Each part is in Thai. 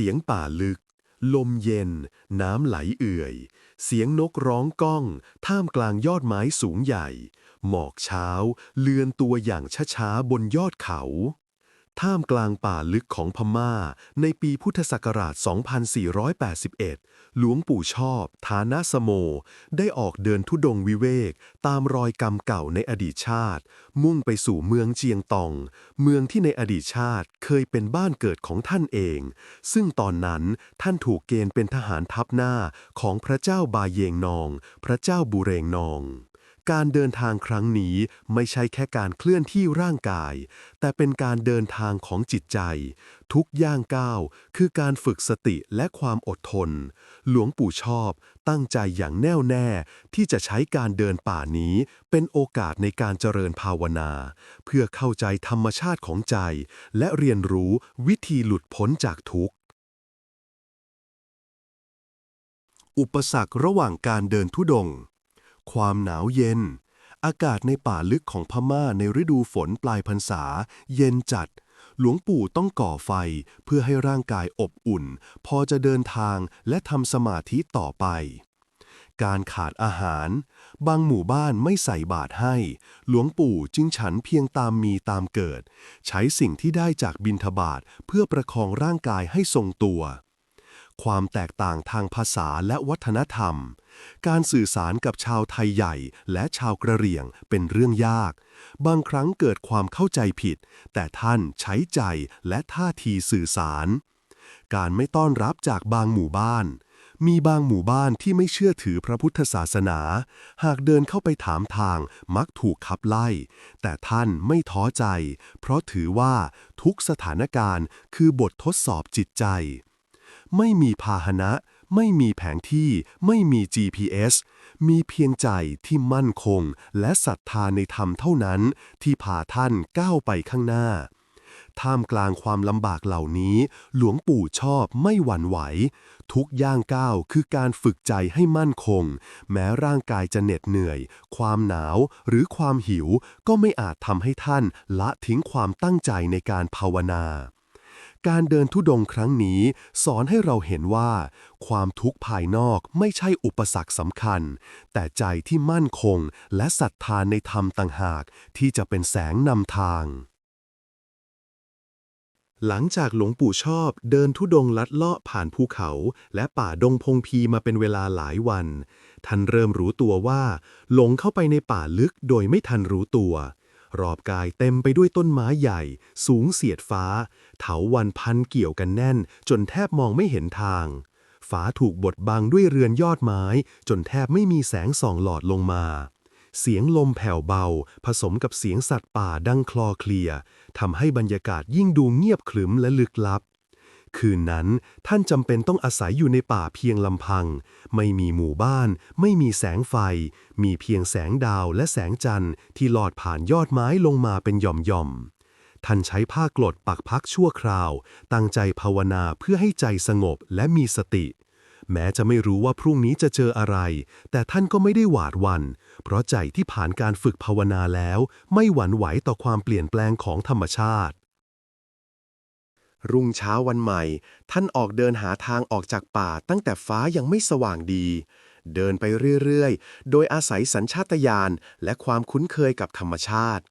เสียงป่าลึก ลมเย็น น้ำไหลเอื่อย เสียงนกร้องก้อง ท่ามกลางยอดไม้สูงใหญ่ หมอกเช้า เลือนตัวอย่างช้าๆบนยอดเขา ท่ามกลางป่าลึกของพม่า ในปีพุทธศักราช 2481 หลวงปู่ชอบ ฐานะสโม ได้ออกเดินทุดงค์วิเวก ตามรอยกรรมเก่าในอดีตชาติ มุ่งไปสู่เมืองเจียงตอง เมืองที่ในอดีตชาติเคยเป็นบ้านเกิดของท่านเอง ซึ่งตอนนั้นท่านถูกเกณฑ์เป็นทหารทัพหน้าของพระเจ้าบาเยงนอง พระเจ้าบุเรงนอง การเดินทางครั้งนี้ไม่ใช่แค่การเคลื่อนที่ร่างกาย แต่เป็นการเดินทางของจิตใจ ทุกย่างก้าวคือการฝึกสติและความอดทน หลวงปู่ชอบ ตั้งใจอย่างแน่วแน่ ที่จะใช้การเดินป่านี้ เป็นโอกาสในการเจริญภาวนา เพื่อเข้าใจธรรมชาติของใจ และเรียนรู้วิธีหลุดพ้นจากทุกข์อุปสรรคระหว่างการเดินทุดง ความหนาวเย็น อากาศในป่าลึกของพม่าในฤดูฝนปลายพรรษา เย็นจัด หลวงปู่ต้องก่อไฟเพื่อให้ร่างกายอบอุ่น พอจะเดินทางและทำสมาธิต่อไป การขาดอาหาร บางหมู่บ้านไม่ใส่บาตรให้ หลวงปู่จึงฉันเพียงตามมีตามเกิด ใช้สิ่งที่ได้จากบิณฑบาตเพื่อประคองร่างกายให้ทรงตัว ความแตกต่างทางภาษาและวัฒนธรรม การสื่อสารกับชาวไทยใหญ่และชาวกระเหรี่ยงเป็นเรื่องยาก บางครั้งเกิดความเข้าใจผิด แต่ท่านใช้ใจและท่าทีสื่อสาร การไม่ต้อนรับจากบางหมู่บ้าน มีบางหมู่บ้านที่ไม่เชื่อถือพระพุทธศาสนา หากเดินเข้าไปถามทางมักถูกขับไล่ แต่ท่านไม่ท้อใจ เพราะถือว่าทุกสถานการณ์คือบททดสอบจิตใจ ไม่มีพาหนะ ไม่มีแผนที่ ไม่มี GPS มีเพียงใจที่มั่นคง และศรัทธาในธรรมเท่านั้น ที่พาท่านก้าวไปข้างหน้า ท่ามกลางความลำบากเหล่านี้ หลวงปู่ชอบไม่หวั่นไหว ทุกย่างก้าวคือการฝึกใจให้มั่นคง แม้ร่างกายจะเหน็ดเหนื่อย ความหนาวหรือความหิวก็ไม่อาจทำให้ท่านละทิ้งความตั้งใจในการภาวนา การเดินทุดงครั้งนี้ สอนให้เราเห็นว่า ความทุกข์ภายนอกไม่ใช่อุปสรรคสำคัญ แต่ใจที่มั่นคงและศรัทธานในธรรมต่างหาก ที่จะเป็นแสงนำทาง หลังจากหลวงปู่ชอบเดินทุดงลัดเลาะผ่านภูเขา และป่าดงพงพีมาเป็นเวลาหลายวัน ท่านเริ่มรู้ตัวว่า หลงเข้าไปในป่าลึกโดยไม่ทันรู้ตัว รอบกายเต็มไปด้วยต้นไม้ใหญ่ สูงเสียดฟ้า เถาวันพันเกี่ยวกันแน่น จนแทบมองไม่เห็นทางฟ้าถูกบดบังด้วยเรือนยอดไม้ จนแทบไม่มีแสงส่องหลอดลงมา เสียงลมแผ่วเบา ผสมกับเสียงสัตว์ป่าดังคลอเคลียทำให้บรรยากาศยิ่งดูเงียบขรึมและลึกลับ คืนนั้นท่านจำเป็นต้องอาศัยอยู่ในป่าเพียงลำพัง ไม่มีหมู่บ้าน ไม่มีแสงไฟ มีเพียงแสงดาวและแสงจันทร์ที่ลอดผ่านยอดไม้ลงมาเป็นหย่อมๆท่านใช้ผ้ากลดปักพักชั่วคราว ตั้งใจภาวนาเพื่อให้ใจสงบและมีสติ แม้จะไม่รู้ว่าพรุ่งนี้จะเจออะไร แต่ท่านก็ไม่ได้หวาดหวั่นเพราะใจที่ผ่านการฝึกภาวนาแล้ว ไม่หวั่นไหวต่อความเปลี่ยนแปลงของธรรมชาติ รุ่งเช้าวันใหม่ ท่านออกเดินหาทางออกจากป่าตั้งแต่ฟ้ายังไม่สว่างดี เดินไปเรื่อยๆ โดยอาศัยสัญชาตญาณและความคุ้นเคยกับธรรมชาติ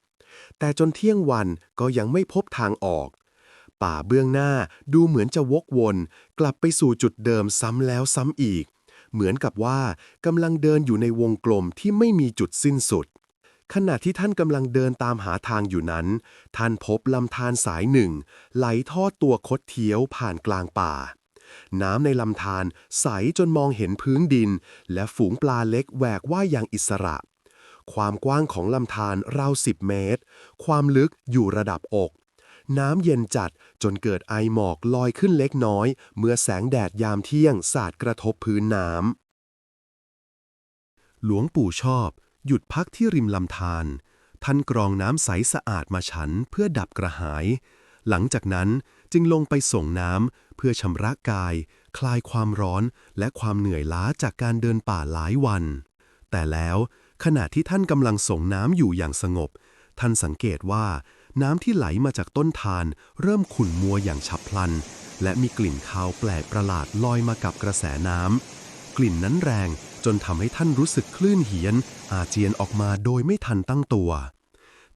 แต่จนเที่ยงวันก็ยังไม่พบทางออก ป่าเบื้องหน้าดูเหมือนจะวกวน กลับไปสู่จุดเดิมซ้ำแล้วซ้ำอีก เหมือนกับว่ากำลังเดินอยู่ในวงกลมที่ไม่มีจุดสิ้นสุด ขณะที่ท่านกำลังเดินตามหาทางอยู่นั้น ท่านพบลำธารสายหนึ่ง ไหลทอดตัวคดเที้ยวผ่านกลางป่า น้ำในลำธารใสจนมองเห็นพื้นดิน และฝูงปลาเล็กแหวกว่ายอย่างอิสระ ความกว้างของลำธารราวสิบเมตร ความลึกอยู่ระดับอก น้ำเย็นจัดจนเกิดไอหมอกลอยขึ้นเล็กน้อย เมื่อแสงแดดยามเที่ยงสาดกระทบพื้นน้ำหลวงปู่ชอบ หยุดพักที่ริมลำธารท่านกรองน้ำใสสะอาดมาฉันเพื่อดับกระหาย หลังจากนั้นจึงลงไปส่งน้ำเพื่อชำระกาย คลายความร้อนและความเหนื่อยล้าจากการเดินป่าหลายวัน แต่แล้วขณะที่ท่านกำลังส่งน้ำอยู่อย่างสงบ ท่านสังเกตว่า น้ำที่ไหลมาจากต้นทาน เริ่มขุ่นมัวอย่างฉับพลัน และมีกลิ่นคาวแปลกประหลาดลอยมากับกระแสน้ำกลิ่นนั้นแรงจนทำให้ท่านรู้สึกคลื่นเหียน อาเจียนออกมาโดยไม่ทันตั้งตัว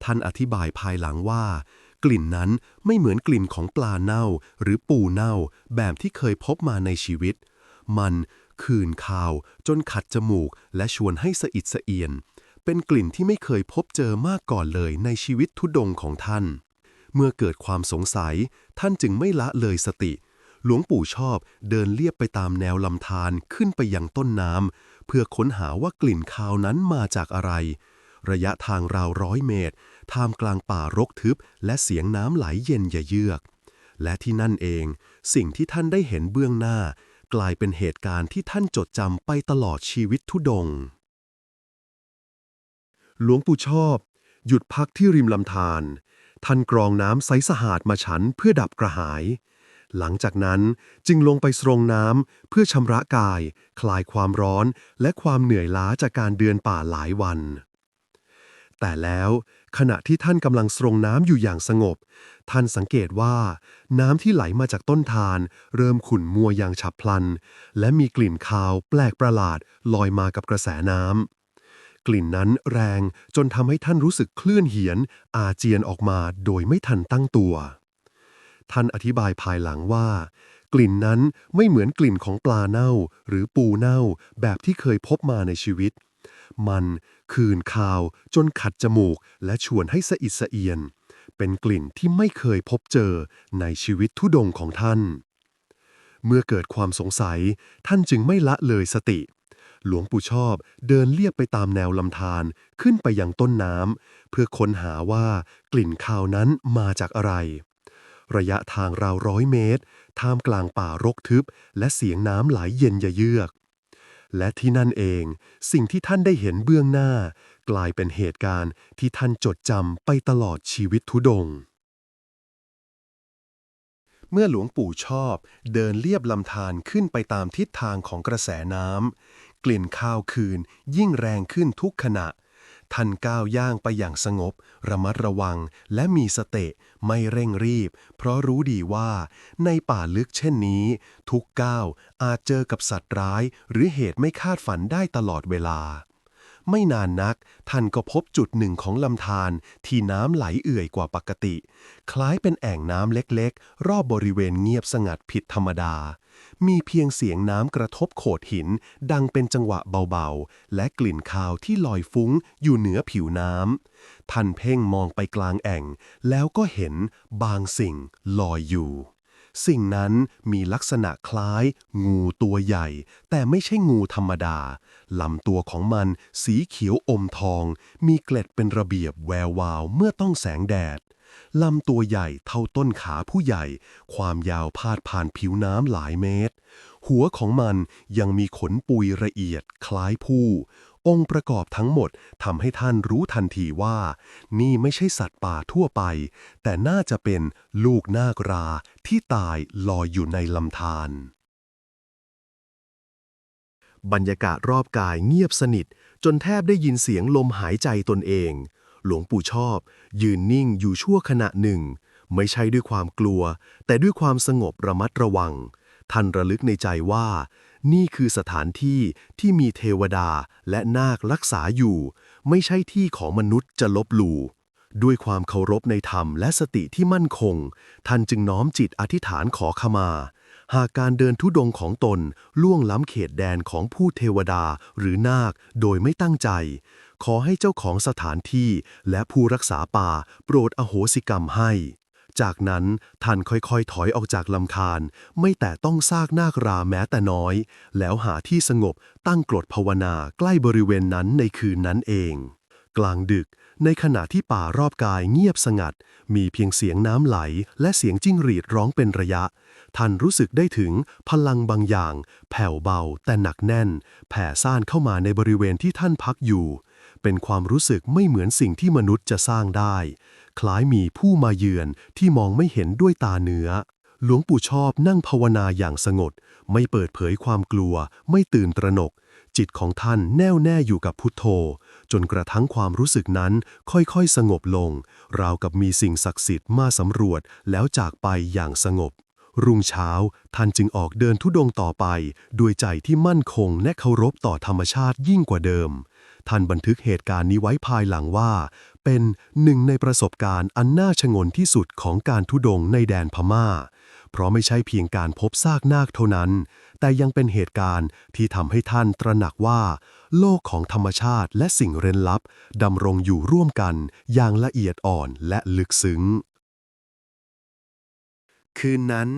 ท่านอธิบายภายหลังว่า กลิ่นนั้นไม่เหมือนกลิ่นของปลาเน่า หรือปูเน่า แบบที่เคยพบมาในชีวิต มันคืนคาว จนขัดจมูก และชวนให้สะอิดสะเอียน เป็นกลิ่นที่ไม่เคยพบเจอมาก่อนเลยในชีวิตทุดงของท่าน เมื่อเกิดความสงสัย ท่านจึงไม่ละเลยสติ หลวงปู่ชอบเดินเลียบไปตามแนวลำธารขึ้นไปยังต้นน้ำ เพื่อค้นหาว่ากลิ่นคาวนั้นมาจากอะไร ระยะทางราวร้อยเมตร ท่ามกลางป่ารกทึบ และเสียงน้ำไหลเย็นย่าเยือก และที่นั่นเอง สิ่งที่ท่านได้เห็นเบื้องหน้า กลายเป็นเหตุการณ์ที่ท่านจดจำไปตลอดชีวิตทุดง หลวงปู่ชอบ หยุดพักที่ริมลำธารท่านกรองน้ำใสสะอาดมาฉันเพื่อดับกระหาย หลังจากนั้นจึงลงไปสรงน้ำเพื่อชำระกาย คลายความร้อนและความเหนื่อยล้าจากการเดินป่าหลายวัน แต่แล้วขณะที่ท่านกำลังสรงน้ำอยู่อย่างสงบ ท่านสังเกตว่า น้ำที่ไหลมาจากต้นทาน เริ่มขุ่นมัวอย่างฉับพลัน และมีกลิ่นคาวแปลกประหลาดลอยมากับกระแสน้ำกลิ่นนั้นแรงจนทำให้ท่านรู้สึกคลื่นเหียน อาเจียนออกมาโดยไม่ทันตั้งตัว ท่านอธิบายภายหลังว่า กลิ่นนั้นไม่เหมือนกลิ่นของปลาเน่า หรือปูเน่าแบบที่เคยพบมาในชีวิต มันคืนคาวจนขัดจมูกและชวนให้สะอิดสะเอียน เป็นกลิ่นที่ไม่เคยพบเจอในชีวิตทุดงของท่าน เมื่อเกิดความสงสัยท่านจึงไม่ละเลยสติหลวงปู่ชอบเดินเลียบไปตามแนวลำธารขึ้นไปยังต้นน้ำเพื่อค้นหาว่ากลิ่นคาวนั้นมาจากอะไร ระยะทางราวร้อยเมตร ท่ามกลางป่ารกทึบ และเสียงน้ำไหลเย็นยะเยือก และที่นั่นเอง สิ่งที่ท่านได้เห็นเบื้องหน้า กลายเป็นเหตุการณ์ที่ท่านจดจำไปตลอดชีวิตทุดง เมื่อหลวงปู่ชอบ เดินเลียบลำธารขึ้นไปตามทิศทางของกระแสน้ำกลิ่นข้าวคืนยิ่งแรงขึ้นทุกขณะ ท่านก้าวย่างไปอย่างสงบ ระมัดระวัง และมีสติไม่เร่งรีบ เพราะรู้ดีว่า ในป่าลึกเช่นนี้ ทุกก้าวอาจเจอกับสัตว์ร้าย หรือเหตุไม่คาดฝันได้ตลอดเวลา ไม่นานนัก ท่านก็พบจุดหนึ่งของลำธารที่น้ำไหลเอื่อยกว่าปกติ คล้ายเป็นแอ่งน้ำเล็กๆ รอบบริเวณเงียบสงัดผิดธรรมดา มีเพียงเสียงน้ำกระทบโขดหิน ดังเป็นจังหวะเบาๆ และกลิ่นคาวที่ลอยฟุ้งอยู่เหนือผิวน้ำท่านเพ่งมองไปกลางแอ่ง แล้วก็เห็นบางสิ่งลอยอยู่ สิ่งนั้นมีลักษณะคล้าย งูตัวใหญ่ แต่ไม่ใช่งูธรรมดาลำตัวของมันสีเขียวอมทอง มีเกล็ดเป็นระเบียบแวววาวเมื่อต้องแสงแดด ลำตัวใหญ่เท่าต้นขาผู้ใหญ่ ความยาวพาดผ่านผิวน้ำหลายเมตร หัวของมันยังมีขนปุยละเอียดคล้ายผู้ องค์ประกอบทั้งหมดทำให้ท่านรู้ทันทีว่า นี่ไม่ใช่สัตว์ป่าทั่วไป แต่น่าจะเป็นลูกนาคราที่ตายลอยอยู่ในลำธารบรรยากาศรอบกายเงียบสนิท จนแทบได้ยินเสียงลมหายใจตนเอง หลวงปู่ชอบ ยืนนิ่งอยู่ชั่วขณะหนึ่ง ไม่ใช่ด้วยความกลัว แต่ด้วยความสงบระมัดระวัง ท่านระลึกในใจว่า นี่คือสถานที่ที่มีเทวดาและนาครักษาอยู่ ไม่ใช่ที่ของมนุษย์จะลบหลู่ด้วยความเคารพในธรรมและสติที่มั่นคง ท่านจึงน้อมจิตอธิษฐานขอขมา หากการเดินทุดงของตนล่วงล้ำเขตแดนของผู้เทวดาหรือนาคโดยไม่ตั้งใจ ขอให้เจ้าของสถานที่และผู้รักษาป่าโปรดอโหสิกรรมให้ จากนั้นท่านค่อยๆ ถอยออกจากลำคาญ ไม่แต่ต้องซากนาคราแม้แต่น้อย แล้วหาที่สงบตั้งกรดภาวนาใกล้บริเวณนั้นในคืนนั้นเอง กลางดึก ในขณะที่ป่ารอบกายเงียบสงัด มีเพียงเสียงน้ำไหล และเสียงจิ้งหรีดร้องเป็นระยะ ท่านรู้สึกได้ถึงพลังบางอย่าง แผ่วเบาแต่หนักแน่น แผ่ซ่านเข้ามาในบริเวณที่ท่านพักอยู่ เป็นความรู้สึกไม่เหมือนสิ่งที่มนุษย์จะสร้างได้ คล้ายมีผู้มาเยือนที่มองไม่เห็นด้วยตาเนื้อหลวงปู่ชอบนั่งภาวนาอย่างสงบไม่เปิดเผยความกลัว ไม่ตื่นตระหนก จิตของท่านแน่วแน่อยู่กับพุทโธ จนกระทั่งความรู้สึกนั้นค่อยๆ สงบลง ราวกับมีสิ่งศักดิ์สิทธิ์มาสำรวจแล้วจากไปอย่างสงบ รุ่งเช้าท่านจึงออกเดินทุดงต่อไป ด้วยใจที่มั่นคงและเคารพต่อธรรมชาติยิ่งกว่าเดิม ท่านบันทึกเหตุการณ์นี้ไว้ภายหลังว่า เป็นหนึ่งในประสบการณ์อันน่าชงนที่สุดของการทุดงในแดนพม่า เพราะไม่ใช่เพียงการพบซากนาคเท่านั้น แต่ยังเป็นเหตุการณ์ที่ทำให้ท่านตระหนักว่า โลกของธรรมชาติและสิ่งเร้นลับดำรงอยู่ร่วมกันอย่างละเอียดอ่อนและลึกซึ้ง คืนนั้น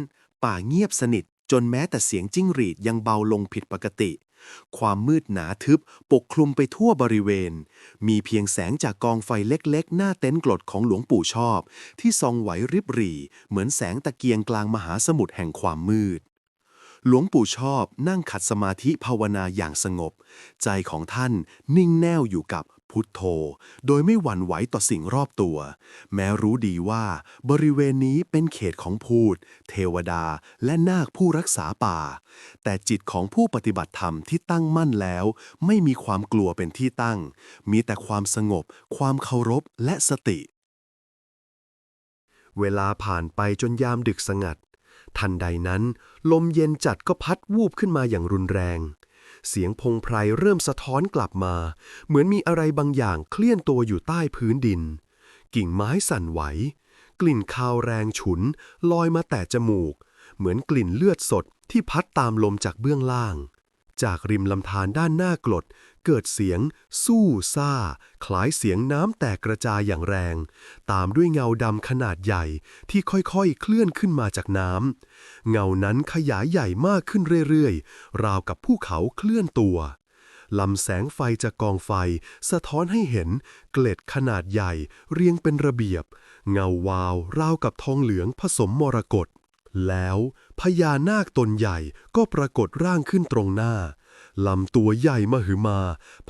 ป่าเงียบสนิทจนแม้แต่เสียงจิ้งหรีดยังเบาลงผิดปกติ ความมืดหนาทึบปกคลุมไปทั่วบริเวณ มีเพียงแสงจากกองไฟเล็กๆ หน้าเต็นท์กรดของหลวงปู่ชอบ ที่ส่องไหวริบหรี่ เหมือนแสงตะเกียงกลางมหาสมุทรแห่งความมืด หลวงปู่ชอบนั่งขัดสมาธิภาวนาอย่างสงบ ใจของท่านนิ่งแน่วอยู่กับ พุทโธ โดยไม่หวั่นไหวต่อสิ่งรอบตัว แม้รู้ดีว่าบริเวณนี้เป็นเขตของพูด เทวดาและนาคผู้รักษาป่า แต่จิตของผู้ปฏิบัติธรรมที่ตั้งมั่นแล้ว ไม่มีความกลัวเป็นที่ตั้ง มีแต่ความสงบ ความเคารพและสติ เวลาผ่านไปจนยามดึกสงัด ทันใดนั้น ลมเย็นจัดก็พัดวูบขึ้นมาอย่างรุนแรง เสียงพงไพรเริ่มสะท้อนกลับมา เหมือนมีอะไรบางอย่างเคลื่อนตัวอยู่ใต้พื้นดิน กิ่งไม้สั่นไหว กลิ่นคาวแรงฉุน ลอยมาแต่จมูก เหมือนกลิ่นเลือดสดที่พัดตามลมจากเบื้องล่าง จากริมลำธารด้านหน้ากรด เกิดเสียง สู้ซ่า คล้ายเสียงน้ำแตกกระจายอย่างแรง ตามด้วยเงาดำขนาดใหญ่ที่ค่อยๆ เคลื่อนขึ้นมาจากน้ำเงานั้นขยายใหญ่มากขึ้นเรื่อยๆ ราวกับภูเขาเคลื่อนตัวลำแสงไฟจากกองไฟ สะท้อนให้เห็นเกล็ดขนาดใหญ่เรียงเป็นระเบียบ เงาวาวราวกับทองเหลืองผสมมรกตแล้วพญานาคตนใหญ่ก็ปรากฏร่างขึ้นตรงหน้า ลำตัวใหญ่มหึมา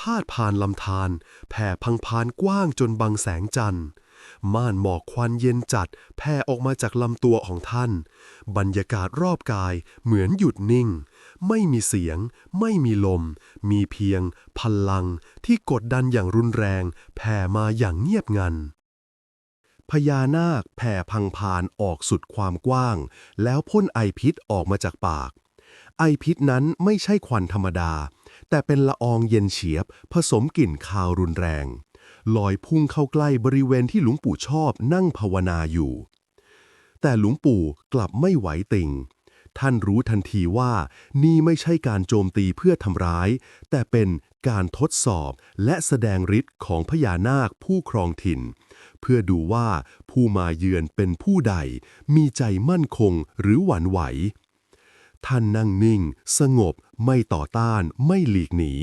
พาดผ่านลำธารแผ่พังพานกว้างจนบังแสงจันทร์ ม่านหมอกควันเย็นจัด แผ่ออกมาจากลำตัวของท่าน บรรยากาศรอบกายเหมือนหยุดนิ่ง ไม่มีเสียง ไม่มีลม มีเพียง พลังที่กดดันอย่างรุนแรง แผ่มาอย่างเงียบงันพญานาคแผ่พังพานออกสุดความกว้าง แล้วพ่นไอพิษออกมาจากปาก ไอพิษนั้นไม่ใช่ควันธรรมดา แต่เป็นละอองเย็นเฉียบ ผสมกลิ่นคาวรุนแรง ลอยพุ่งเข้าใกล้บริเวณที่หลวงปู่ชอบนั่งภาวนาอยู่ แต่หลวงปู่กลับไม่ไหวติงท่านรู้ทันทีว่านี่ไม่ใช่การโจมตีเพื่อทำร้าย แต่เป็นการทดสอบและแสดงฤทธิ์ของพญานาคผู้ครองถิ่น เพื่อดูว่าผู้มาเยือนเป็นผู้ใด มีใจมั่นคงหรือหวั่นไหว ท่านนั่งนิ่ง สงบ ไม่ต่อต้าน ไม่หลีกหนี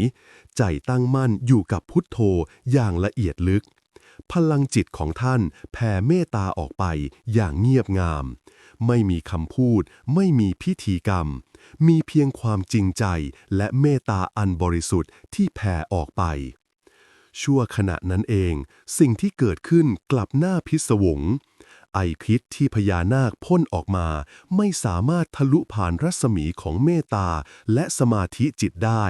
ใจตั้งมั่นอยู่กับพุทโธอย่างละเอียดลึก พลังจิตของท่านแผ่เมตตาออกไปอย่างเงียบงาม ไม่มีคำพูด ไม่มีพิธีกรรม มีเพียงความจริงใจและเมตตาอันบริสุทธิ์ที่แผ่ออกไป ชั่วขณะนั้นเอง สิ่งที่เกิดขึ้นกลับหน้าพิศวง ไอพิษที่พญานาคพ่นออกมา ไม่สามารถทะลุผ่านรัศมีของเมตตาและสมาธิจิตได้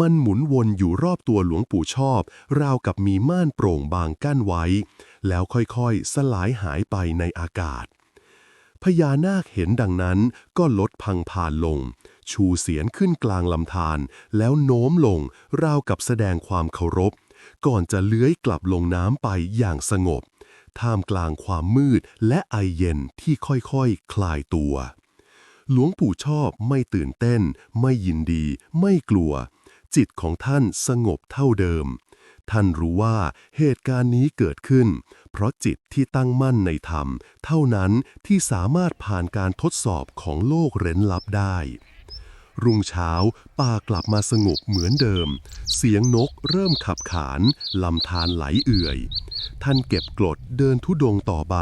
มันหมุนวนอยู่รอบตัวหลวงปู่ชอบ ราวกับมีม่านโปร่งบางกั้นไว้ แล้วค่อยๆ สลายหายไปในอากาศ พญานาคเห็นดังนั้นก็ลดพังพานลง ชูเสียนขึ้นกลางลำธารแล้วโน้มลง ราวกับแสดงความเคารพ ก่อนจะเลื้อยกลับลงน้ำไปอย่างสงบ ท่ามกลางความมืดและไอเย็นที่ค่อยๆคคลายตัว หลวงปู่ชอบไม่ตื่นเต้น ไม่ยินดี ไม่กลัว จิตของท่านสงบเท่าเดิม ท่านรู้ว่าเหตุการณ์นี้เกิดขึ้น เพราะจิตที่ตั้งมั่นในธรรม เท่านั้นที่สามารถผ่านการทดสอบของโลกเร้นลับได้ รุ่งเช้า ป่ากลับมาสงบเหมือนเดิม เสียงนกเริ่มขับขานลำธารไหลเอื่อย ท่านเก็บกรดเดินทุดงต่อไป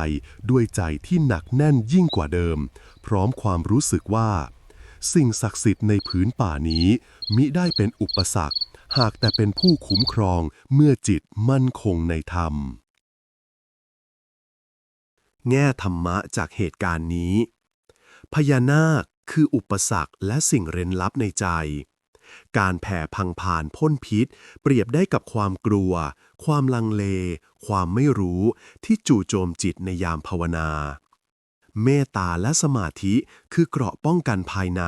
ด้วยใจที่หนักแน่นยิ่งกว่าเดิม พร้อมความรู้สึกว่า สิ่งศักดิ์สิทธิ์ในผืนป่านี้ มิได้เป็นอุปสรรค หากแต่เป็นผู้คุ้มครองเมื่อจิตมั่นคงในธรรม แง่ธรรมะจากเหตุการณ์นี้พญานาค คืออุปสรรคและสิ่งเร้นลับในใจ การแผ่พังผ่านพ่นพิษ เปรียบได้กับความกลัว ความลังเล ความไม่รู้ที่จู่โจมจิตในยามภาวนา เมตตาและสมาธิคือเกราะป้องกันภายใน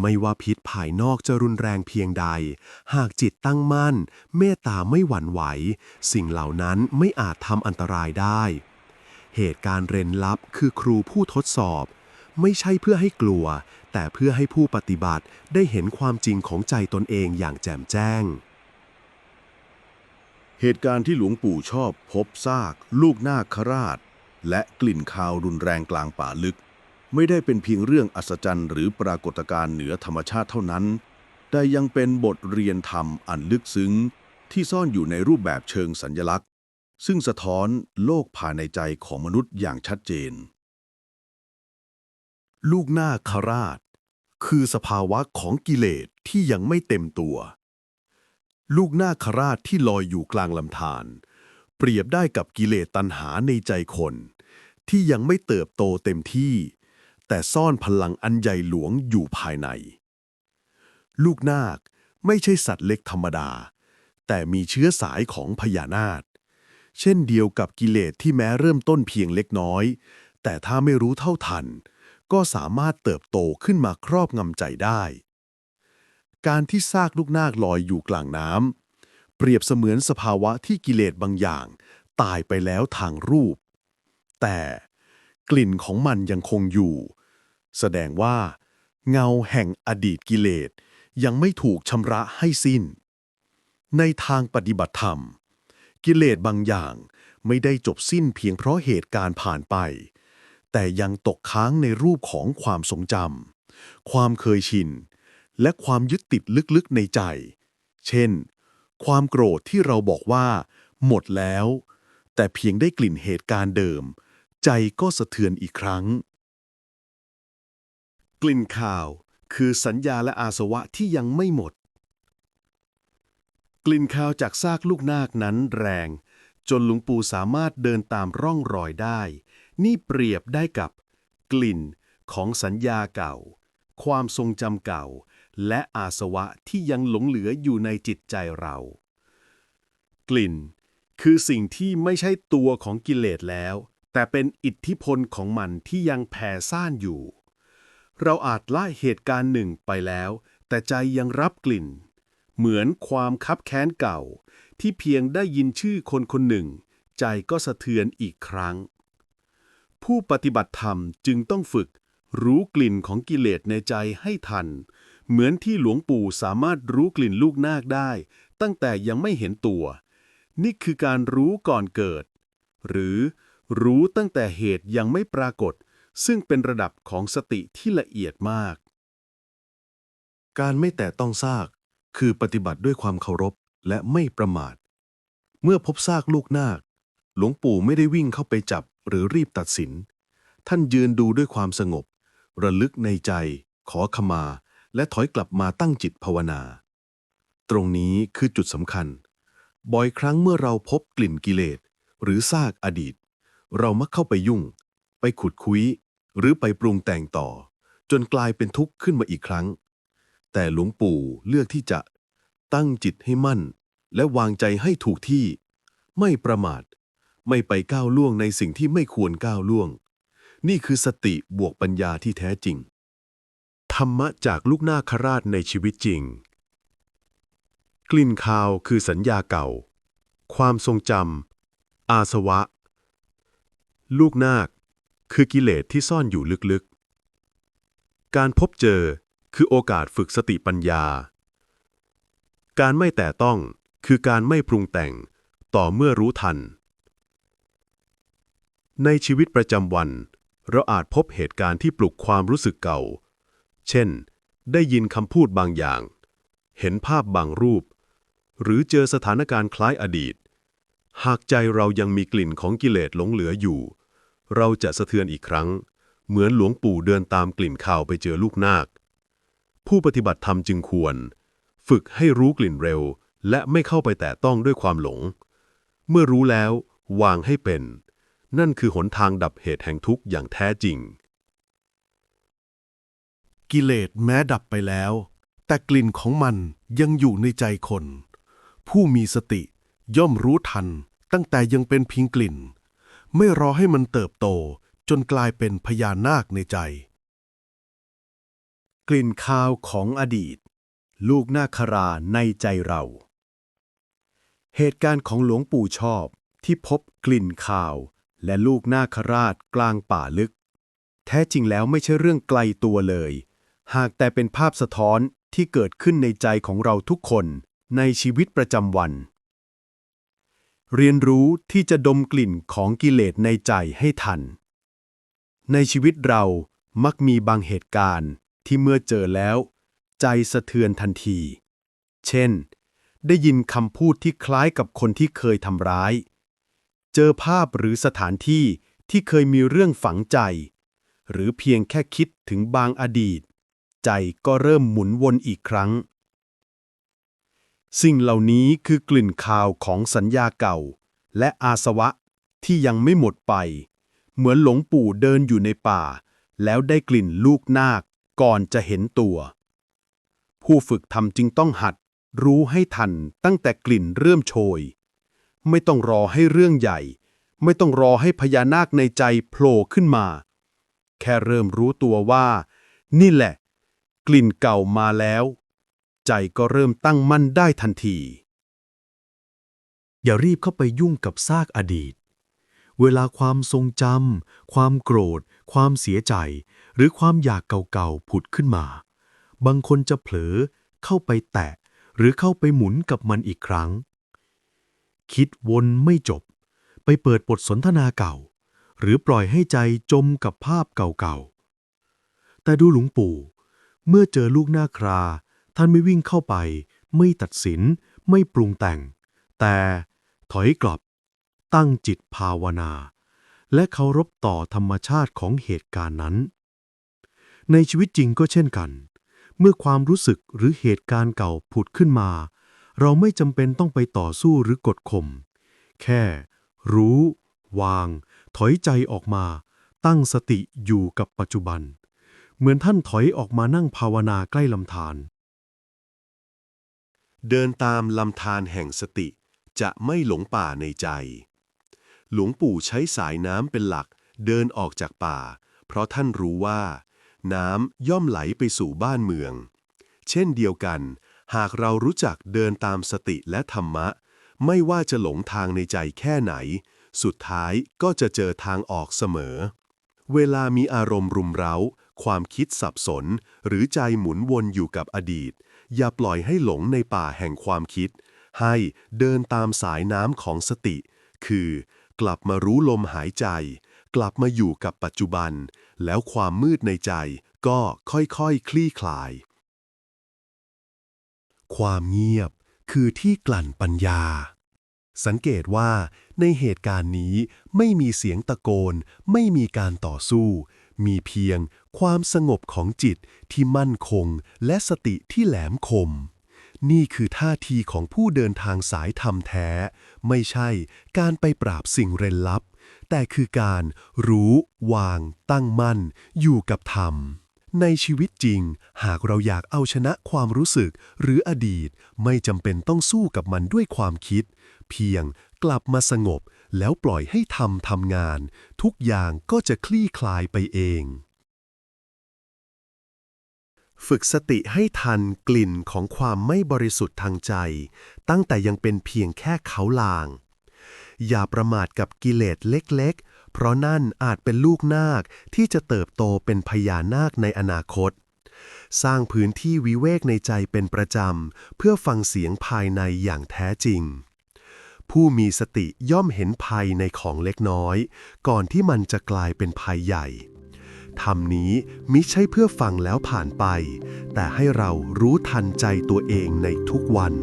ไม่ว่าพิษภายนอกจะรุนแรงเพียงใด หากจิตตั้งมั่น เมตตาไม่หวั่นไหว สิ่งเหล่านั้นไม่อาจทำอันตรายได้เหตุการณ์เร้นลับคือครูผู้ทดสอบ ไม่ใช่เพื่อให้กลัว แต่เพื่อให้ผู้ปฏิบัติได้เห็นความจริงของใจตนเองอย่างแจ่มแจ้ง เหตุการณ์ที่หลวงปู่ชอบพบซาก ลูกนาคราช และกลิ่นคาวรุนแรงกลางป่าลึก ไม่ได้เป็นเพียงเรื่องอัศจรรย์หรือปรากฏการณ์เหนือธรรมชาติเท่านั้น แต่ยังเป็นบทเรียนธรรมอันลึกซึ้ง ที่ซ่อนอยู่ในรูปแบบเชิงสัญญลักษณ์ ซึ่งสะท้อนโลกภายในใจของมนุษย์อย่างชัดเจน ลูกนาคราช คือสภาวะของกิเลสที่ยังไม่เต็มตัว ลูกนาคราชที่ลอยอยู่กลางลำธารเปรียบได้กับกิเลสตัณหาในใจคน ที่ยังไม่เติบโตเต็มที่ แต่ซ่อนพลังอันใหญ่หลวงอยู่ภายใน ลูกนาคไม่ใช่สัตว์เล็กธรรมดา แต่มีเชื้อสายของพญานาค เช่นเดียวกับกิเลสที่แม้เริ่มต้นเพียงเล็กน้อย แต่ถ้าไม่รู้เท่าทัน ก็สามารถเติบโตขึ้นมาครอบงำใจได้ การที่ซากลูกนาคลอยอยู่กลางน้ำเปรียบเสมือนสภาวะที่กิเลสบางอย่าง ตายไปแล้วทางรูป แต่กลิ่นของมันยังคงอยู่ แสดงว่า เงาแห่งอดีตกิเลสยังไม่ถูกชำระให้สิ้น ในทางปฏิบัติธรรม กิเลสบางอย่างไม่ได้จบสิ้นเพียงเพราะเหตุการณ์ผ่านไป แต่ยังตกค้างในรูปของความทรงจำความเคยชิน และความยึดติดลึกๆในใจ เช่น ความโกรธที่เราบอกว่า หมดแล้ว แต่เพียงได้กลิ่นเหตุการณ์เดิม ใจก็สะเทือนอีกครั้ง กลิ่นข่าวคือสัญญาและอาสวะที่ยังไม่หมด กลิ่นคาวจากซากลูกนาคนั้นแรง จนหลวงปู่สามารถเดินตามร่องรอยได้ นี่เปรียบได้กับ กลิ่นของสัญญาเก่า ความทรงจำเก่า และอาสวะที่ยังหลงเหลืออยู่ในจิตใจเรา กลิ่น คือสิ่งที่ไม่ใช่ตัวของกิเลสแล้ว แต่เป็นอิทธิพลของมันที่ยังแผ่ซ่านอยู่ เราอาจละเหตุการณ์หนึ่งไปแล้ว แต่ใจยังรับกลิ่น เหมือนความคับแค้นเก่า ที่เพียงได้ยินชื่อคนคนหนึ่ง ใจก็สะเทือนอีกครั้ง ผู้ปฏิบัติธรรมจึงต้องฝึก รู้กลิ่นของกิเลสในใจให้ทัน เหมือนที่หลวงปู่สามารถรู้กลิ่นลูกนาคได้ ตั้งแต่ยังไม่เห็นตัว นี่คือการรู้ก่อนเกิด หรือรู้ตั้งแต่เหตุยังไม่ปรากฏ ซึ่งเป็นระดับของสติที่ละเอียดมาก การไม่แต่ต้องซาก คือปฏิบัติด้วยความเคารพและไม่ประมาท เมื่อพบซากลูกนาค หลวงปู่ไม่ได้วิ่งเข้าไปจับ หรือรีบตัดสิน ท่านยืนดูด้วยความสงบ ระลึกในใจ ขอขมา และถอยกลับมาตั้งจิตภาวนา ตรงนี้คือจุดสำคัญ บ่อยครั้งเมื่อเราพบกลิ่นกิเลส หรือซากอดีต เรามักเข้าไปยุ่ง ไปขุดคุย หรือไปปรุงแต่งต่อ จนกลายเป็นทุกข์ขึ้นมาอีกครั้ง แต่หลวงปู่เลือกที่จะ ตั้งจิตให้มั่น และวางใจให้ถูกที่ ไม่ประมาท ไม่ไปก้าวล่วงในสิ่งที่ไม่ควรก้าวล่วง นี่คือสติบวกปัญญาที่แท้จริง ธรรมะจากลูกนาคราชในชีวิตจริง กลิ่นคาวคือสัญญาเก่า ความทรงจำอาสวะ ลูกนาค คือกิเลสที่ซ่อนอยู่ลึกๆ การพบเจอคือโอกาสฝึกสติปัญญา การไม่แต่ต้องคือการไม่ปรุงแต่งต่อเมื่อรู้ทัน ในชีวิตประจำวัน เราอาจพบเหตุการณ์ที่ปลุกความรู้สึกเก่า เช่น ได้ยินคำพูดบางอย่าง เห็นภาพบางรูป หรือเจอสถานการณ์คล้ายอดีต หากใจเรายังมีกลิ่นของกิเลสหลงเหลืออยู่ เราจะสะเทือนอีกครั้ง เหมือนหลวงปู่เดินตามกลิ่นข่าวไปเจอลูกนาค ผู้ปฏิบัติธรรมจึงควร ฝึกให้รู้กลิ่นเร็ว และไม่เข้าไปแตะต้องด้วยความหลง เมื่อรู้แล้ว วางให้เป็น นั่นคือหนทางดับเหตุแห่งทุกข์อย่างแท้จริง กิเลสแม้ดับไปแล้ว แต่กลิ่นของมันยังอยู่ในใจคน ผู้มีสติย่อมรู้ทันตั้งแต่ยังเป็นเพียงกลิ่น ไม่รอให้มันเติบโตจจนกลายเป็นพญานาคในใจ กลิ่นคาวของอดีต ลูกนาคราในใจเรา เหตุการณ์ของหลวงปู่ชอบที่พบกลิ่นคาว และลูกนาคราชกลางป่าลึก แท้จริงแล้วไม่ใช่เรื่องไกลตัวเลย หากแต่เป็นภาพสะท้อนที่เกิดขึ้นในใจของเราทุกคนในชีวิตประจำวัน เรียนรู้ที่จะดมกลิ่นของกิเลสในใจให้ทัน ในชีวิตเรามักมีบางเหตุการณ์ที่เมื่อเจอแล้ว ใจสะเทือนทันที เช่น ได้ยินคำพูดที่คล้ายกับคนที่เคยทำร้าย เจอภาพหรือสถานที่ที่เคยมีเรื่องฝังใจ หรือเพียงแค่คิดถึงบางอดีต ใจก็เริ่มหมุนวนอีกครั้ง สิ่งเหล่านี้คือกลิ่นคาวของสัญญาเก่า และอาสวะที่ยังไม่หมดไป เหมือนหลงปู่เดินอยู่ในป่า แล้วได้กลิ่นลูกนาคก่อนจะเห็นตัว ผู้ฝึกทำจึงต้องหัดรู้ให้ทันตั้งแต่กลิ่นเริ่มโชย ไม่ต้องรอให้เรื่องใหญ่ ไม่ต้องรอให้พญานาคในใจโผล่ขึ้นมา แค่เริ่มรู้ตัวว่า นี่แหละ กลิ่นเก่ามาแล้ว ใจก็เริ่มตั้งมั่นได้ทันที อย่ารีบเข้าไปยุ่งกับซากอดีต เวลาความทรงจำความโกรธ ความเสียใจ หรือความอยากเก่าๆผุดขึ้นมา บางคนจะเผลอเข้าไปแตะ หรือเข้าไปหมุนกับมันอีกครั้ง คิดวนไม่จบ ไปเปิดบทสนทนาเก่า หรือปล่อยให้ใจจมกับภาพเก่าๆ แต่ดูหลวงปู่ เมื่อเจอลูกหน้าครา ท่านไม่วิ่งเข้าไป ไม่ตัดสิน ไม่ปรุงแต่ง แต่ถอยกลับ ตั้งจิตภาวนา และเคารพต่อธรรมชาติของเหตุการณ์นั้น ในชีวิตจริงก็เช่นกัน เมื่อความรู้สึกหรือเหตุการณ์เก่าผุดขึ้นมา เราไม่จำเป็นต้องไปต่อสู้หรือกดข่ม แค่ รู้ วาง ถอยใจออกมา ตั้งสติอยู่กับปัจจุบัน เหมือนท่านถอยออกมานั่งภาวนาใกล้ลำธารเดินตามลำธารแห่งสติจะไม่หลงป่าในใจ หลวงปู่ใช้สายน้ำเป็นหลักเดินออกจากป่า เพราะท่านรู้ว่า น้ำย่อมไหลไปสู่บ้านเมือง เช่นเดียวกัน หากเรารู้จักเดินตามสติและธรรมะ ไม่ว่าจะหลงทางในใจแค่ไหน สุดท้ายก็จะเจอทางออกเสมอ เวลามีอารมณ์รุมเร้า ความคิดสับสน หรือใจหมุนวนอยู่กับอดีต อย่าปล่อยให้หลงในป่าแห่งความคิด ให้เดินตามสายน้ำของสติ คือ กลับมารู้ลมหายใจ กลับมาอยู่กับปัจจุบัน แล้วความมืดในใจก็ค่อยๆคคลี่คลาย ความเงียบคือที่กลั่นปัญญา สังเกตว่าในเหตุการณ์นี้ไม่มีเสียงตะโกน ไม่มีการต่อสู้ มีเพียงความสงบของจิตที่มั่นคงและสติที่แหลมคม นี่คือท่าทีของผู้เดินทางสายธรรมแท้ ไม่ใช่การไปปราบสิ่งเร้นลับ แต่คือการรู้ วาง ตั้งมั่น อยู่กับธรรม ในชีวิตจริง หากเราอยากเอาชนะความรู้สึกหรืออดีต ไม่จำเป็นต้องสู้กับมันด้วยความคิด เพียงกลับมาสงบ แล้วปล่อยให้ธรรมทำงาน ทุกอย่างก็จะคลี่คลายไปเอง ฝึกสติให้ทันกลิ่นของความไม่บริสุทธิ์ทางใจ ตั้งแต่ยังเป็นเพียงแค่เขาลาง อย่าประมาทกับกิเลสเล็กๆ เพราะนั่นอาจเป็นลูกนาคที่จะเติบโตเป็นพญานาคในอนาคต สร้างพื้นที่วิเวกในใจเป็นประจำ เพื่อฟังเสียงภายในอย่างแท้จริง ผู้มีสติย่อมเห็นภัยในของเล็กน้อย ก่อนที่มันจะกลายเป็นภัยใหญ่ธรรมนี้มิใช่เพื่อฟังแล้วผ่านไป แต่ให้เรารู้ทันใจตัวเองในทุกวัน